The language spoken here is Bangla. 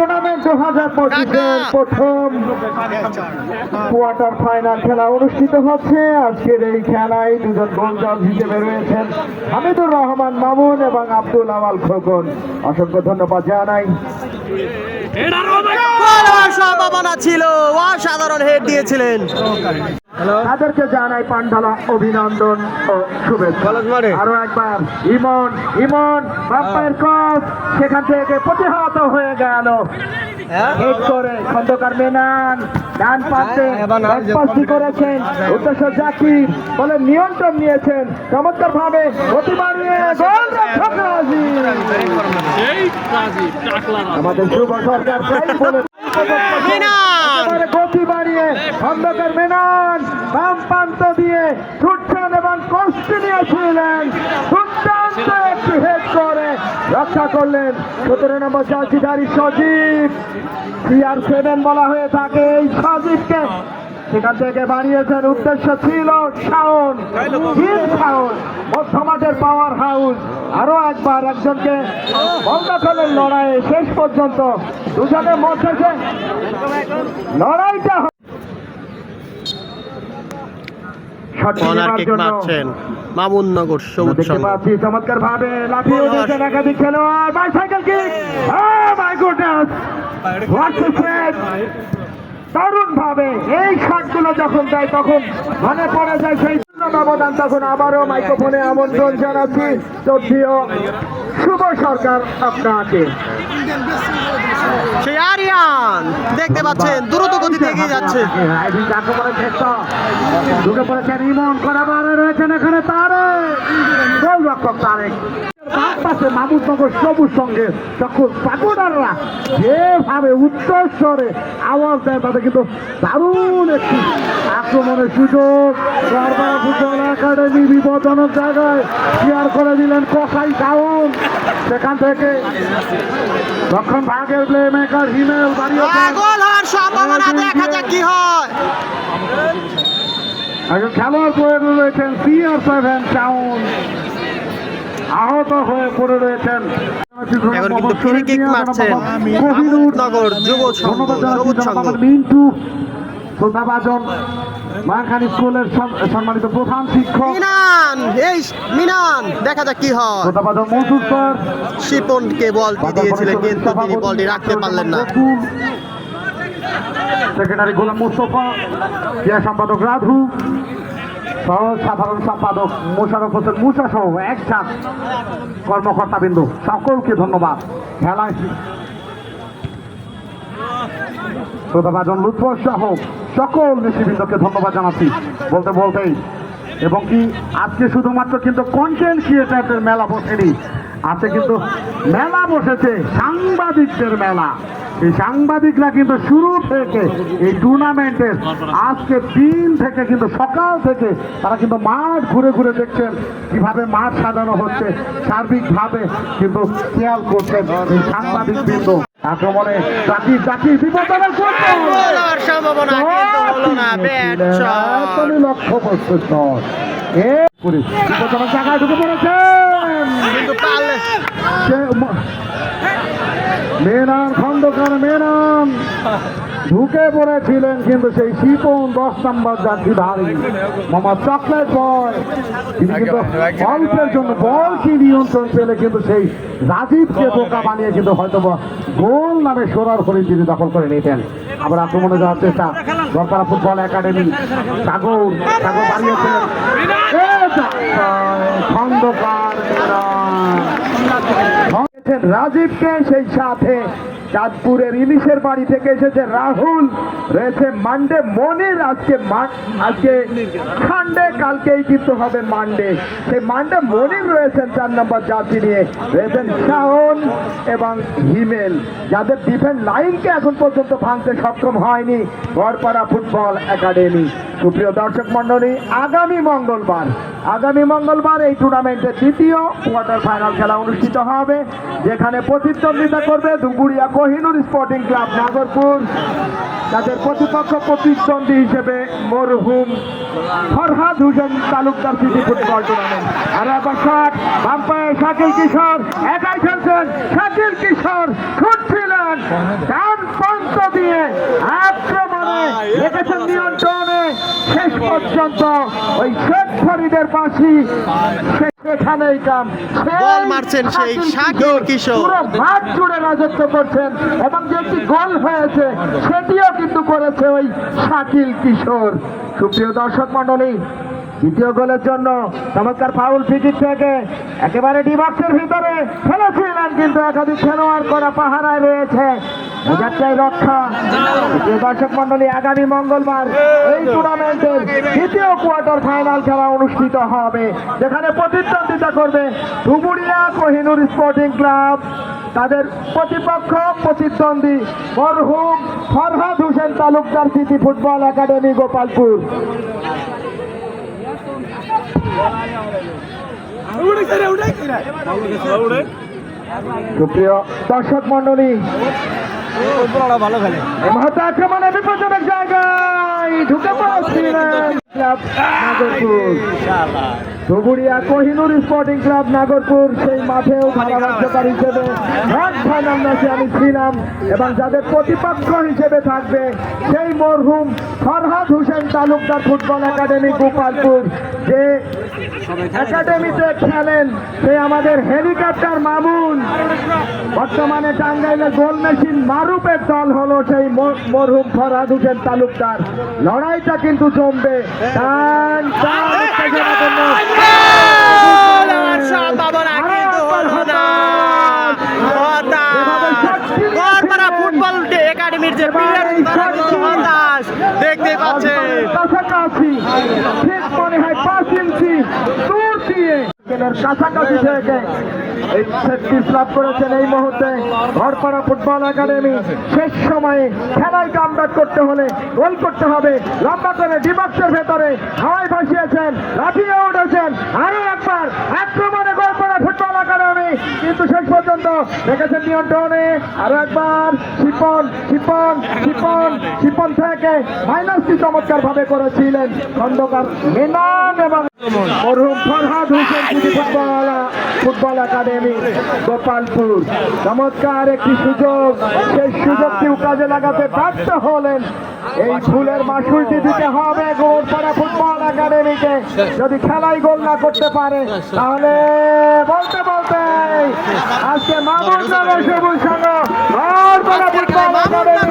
টুর্নামেন্ট দু হাজার পঁচিশের প্রথম কোয়ার্টার ফাইনাল খেলা অনুষ্ঠিত হচ্ছে। আজকের এই খেলায় দুজন গোলজাল হিসেবে রয়েছেন হামিদুর রহমান মামুন এবং আব্দুল আওয়াল খোকন। অসংখ্য ধন্যবাদ জানাই। গোল ছিল অসাধারণ হেড দিয়েছিলেন। তাদেরকে জানাই পান্ডালা অভিনন্দন ও শুভেচ্ছা। আরও একবার ইমন ইমন বাপ্পায়ের ক্রস সেখান থেকে প্রতিহত হয়ে গেল। হেড করে খন্দকার মেনান ডান পাশে ব্যাকপাসটি করেছেন উদ্দেশ্য জাকির বলে নিয়ন্ত্রণ নিয়েছেন। চমৎকার ভাবে গতি গোল রক্ষক রাজি। আমাদের শুভ সরকার প্রায় বলে মিনান! গতি বাড়িয়ে খন্দকার মেনান বাম প্রান্ত দিয়ে ছুটছেন এবং কষ্ট নিয়েছিলেন দুর্দান্ত একটি হেড করে। রক্ষা করলেন সতেরো নম্বর সজীব। সিআর সেভেন বলা হয়ে থাকে এই সজীবকে। সেখান থেকে বানিয়েছেন উদ্দেশ্য ছিল শাওন। জিম শাওন মধ্যমাঠের পাওয়ার হাউস আরও একবার একজনকে বল দখলের লড়াইয়ে শেষ পর্যন্ত দুজনের মধ্যে লড়াইটা মামুননগর সবুজ সংঘ। চমৎকার ভাবে লাফিয়ে। উঠেছেন একাধিক খেলোয়াড়। বাইসাইকেল কিক মাই গুডনেস দারুণ ভাবে এই শটগুলো যখন দেয় তখন মনে পড়ে যায় সেই ব্যবধান তখন আবারও মাইক্রোফোনে আমন্ত্রণ জানাচ্ছি। শুভ সরকার আপনাকে। আরিয়ান দেখতে পাচ্ছেন দ্রুত গতিতে এগিয়ে যাচ্ছে। ঢুকে পড়েছেন ইমন করাবারে রয়েছেন এখানে তারে গোলরক্ষক তারেক। পাশে সবুজ সঙ্গে তখন পাগোডাররা যেভাবে উচ্চস্বরে আওয়াজ দেয় তাদের কিন্তু দারুণ একটি আক্রমণের সুযোগ। বারবার ফুটবল একাডেমি বিপজ্জনক জায়গায় ক্লিয়ার করে দিলেন কসাই ডাউন সেখান থেকে দক্ষিণ ভাগের প্লে মেকার হিমেল সম্ভাবনা দেখা যাক কি হয়। একজন খেলোয়াড় পড়ে রয়েছেন সিআর সেভেন টাউন আহত হয়ে পড়ে রয়েছেন। এখন কিন্তু ফ্রি কিক মারছেন মামুদনগর যুব সংঘ সবুজ সংঘ। মিন্টু স্কুলের সম- সম্মানিত প্রধান শিক্ষক। মিনান এই মিনান দেখা যাক কি হয়। শ্রদ্ধাভাজন মজুর স্যার শিপনকে বলটি দিয়েছিলেন কিন্তু তিনি বলটি রাখতে পারলেন না। সেক্রেটারি গোলাম মুস্তফা ক্রীড়া সম্পাদক রাধু। সহ সাধারণ সম্পাদক মোশারফ হোসেন মুসা সহ একসাথ কর্মকর্তা বিন্দু, সকলকে ধন্যবাদ। খেলায় শ্রোতাভাজন লুৎফ সহ সকল নেতৃবৃন্দকে ধন্যবাদ জানাচ্ছি, বলতে বলতেই। এবং কি, আজকে শুধুমাত্র কিন্তু কন্টেন্ট ক্রিয়েটারদের মেলা বসেনি আজকে কিন্তু মেলা বসেছে সাংবাদিকদের মেলা। এই সাংবাদিকরা কিন্তু শুরু থেকে এই টুর্নামেন্টের আজকে দিন থেকে কিন্তু সকাল থেকে তারা কিন্তু মাঠ ঘুরে ঘুরে দেখছেন কীভাবে মাঠ সাজানো হচ্ছে সার্বিকভাবে কিন্তু খেয়াল করছেন এই সাংবাদিক আক্রমণে সম্ভাবনা কিন্তু শট লক্ষ্য বস্তু পুলিশ। জায়গায় ঢুকে পড়েছেন মেনান খন্দকার মেনান। ঢুকে পড়েছিলেন কিন্তু সেই শিপন দশ নম্বর যাত্রী ধারী। Mohammad chocolate boy. তিনি কিন্তু অল্পের জন্য বল কি নিয়ন্ত্রণ পেলে কিন্তু সেই রাজীবকে বোকা বানিয়ে কিন্তু হয়তো গোল নামে সোনার হরিণ তিনি দখল করে নিতেন। আবার আক্রমণে যাওয়ার চেষ্টা দরকার ফুটবল একাডেমি সাগর সাগর বানিয়েছিলেন খন্দকার রাজীবকে সেই সাথে চাঁদপুরের ইলিশের বাড়ি থেকে এসেছে রাহুল। রয়েছে মানডে মনির আজকে আজকে সানডে কালকেই কিন্তু হবে মানডে সেই মানডে মনির রয়েছেন চার নম্বর জাতি নিয়ে। রয়েছেন শাহন এবং হিমেল। যাদের ডিফেন্স লাইনকে এখন পর্যন্ত ভাঙতে সক্ষম হয়নি, গড়পাড়া ফুটবল একাডেমি। সুপ্রিয় দর্শক মন্ডলী আগামী মঙ্গলবার আগামী মঙ্গলবার এই টুর্নামেন্টের দ্বিতীয় কোয়ার্টার ফাইনাল খেলা অনুষ্ঠিত হবে, যেখানে প্রতিদ্বন্দ্বিতা করবে দুপুরিয়া কোহিনুর স্পোর্টিং ক্লাব নাগরপুর। তাদের প্রতিপক্ষ প্রতিদ্বন্দ্বী হিসেবে মরহুম Farhad Hossain Talukdar city football tournament. আর একবার শট, বাম্পায় শাকিল কিশোর, একাই খেলছেন শাকিল কিশোর ছুটছিলেন ডান পন্ত দিয়ে আক্রমণে রেখেছেন নিয়ন্ত্রণে। শেষ পর্যন্ত ওই শেখ ফরিদের পাশি সে- সেখানেই কাম। বল মারছেন সেই শাকিল কিশোর। পুরো মাঠ জুড়ে রাজত্ব করছেন এবং যে একটি গোল হয়েছে সেটিও কিন্তু করেছে ওই শাকিল কিশোর। সুপ্রিয় দর্শক মন্ডলী দ্বিতীয় গোলের জন্য চমৎকার ফাউল ফিকিট থেকে একেবারে ডিবাক্সের ভিতরে ফেলেছিলেন কিন্তু একাধিক খেলোয়াড় করা পাহারায় রয়েছে। বোঝাচ্ছাই রক্ষা। দর্শক মন্ডলী আগামী মঙ্গলবার এই টুর্নামেন্টের দ্বিতীয় কোয়ার্টার ফাইনাল খেলা অনুষ্ঠিত হবে, যেখানে প্রতিদ্বন্দ্বিতা করবে ধুবুড়িয়া কোহিনুর স্পোর্টিং ক্লাব। তাদের প্রতিপক্ষ, প্রতিদ্বন্দ্বী মরহুম ফরহাদ হোসেন তালুকদার স্মৃতি ফুটবল একাডেমি, গোপালপুর। সুপ্রিয় দর্শক মন্ডলী ভালো খেলে। এই মুহূর্তে আক্রমণে বিপজ্জনক জায়গায় ঢুকে পড়ছিলেন club Dhuburia Kohinoor sporting club Nagarpur, সেই মাঠেও ধারাভাষ্যকার হিসেবে ম্যাচে আমি ছিলাম এবং যাদের প্রতিপক্ষ হিসেবে থাকবে সেই মরহুম ফরহাদ হোসেন তালুকদার ফুটবল একাডেমি, গোপালপুর। যে একাডেমিতে খেলেন, সে আমাদের হেলিকপ্টার মামুন। বর্তমানে টাঙ্গাইলের গোল মেশিন মারুপের দল হলো সেই মর- মরহুম ফরহাদ হোসেন তালুকদার। লড়াইটা কিন্তু জমবে। টান টান। ফুটবল একাডেমির যে প্লেয়ার দেখতে পাচ্ছে কাছাকাছি ঠিক মনে দূর দিয়ে কাছাকাছি থেকে এই সেটটি লাভ করেছেন এই মুহূর্তে ঘরপাড়া ফুটবল একাডেমি। শেষ সময়ে খেলায় কামব্যাক করতে হলে গোল করতে হবে। লম্বা করে ডিবাক্সের ভেতরে হাওয়ায় ভাসিয়েছেন লাফিয়ে উঠেছেন। আরও একবার আক্রমণে একাডেমি কিন্তু শেষ পর্যন্ত রেখেছেন নিয়ন্ত্রণে। আরও একবার শিপন শিপন শিপন শিপন থেকে মাইনাসটি চমৎকার ভাবে করেছিলেন খন্দকার মেনান এবং Farhad Hossain football football academy, Gopalpur. চমৎকার একটি সুযোগ। সেই সুযোগটিও কাজে লাগাতে ব্যর্থ হলেন এই ফুলের মাসুলটি দিতে হবে গোলপাড়া ফুটবল একাডেমিকে। যদি খেলাই গোল না করতে পারে, তাহলে বলতে বলতে আজকে মামুন সবুজ গোলপাড়া ফুটবল একাডেমি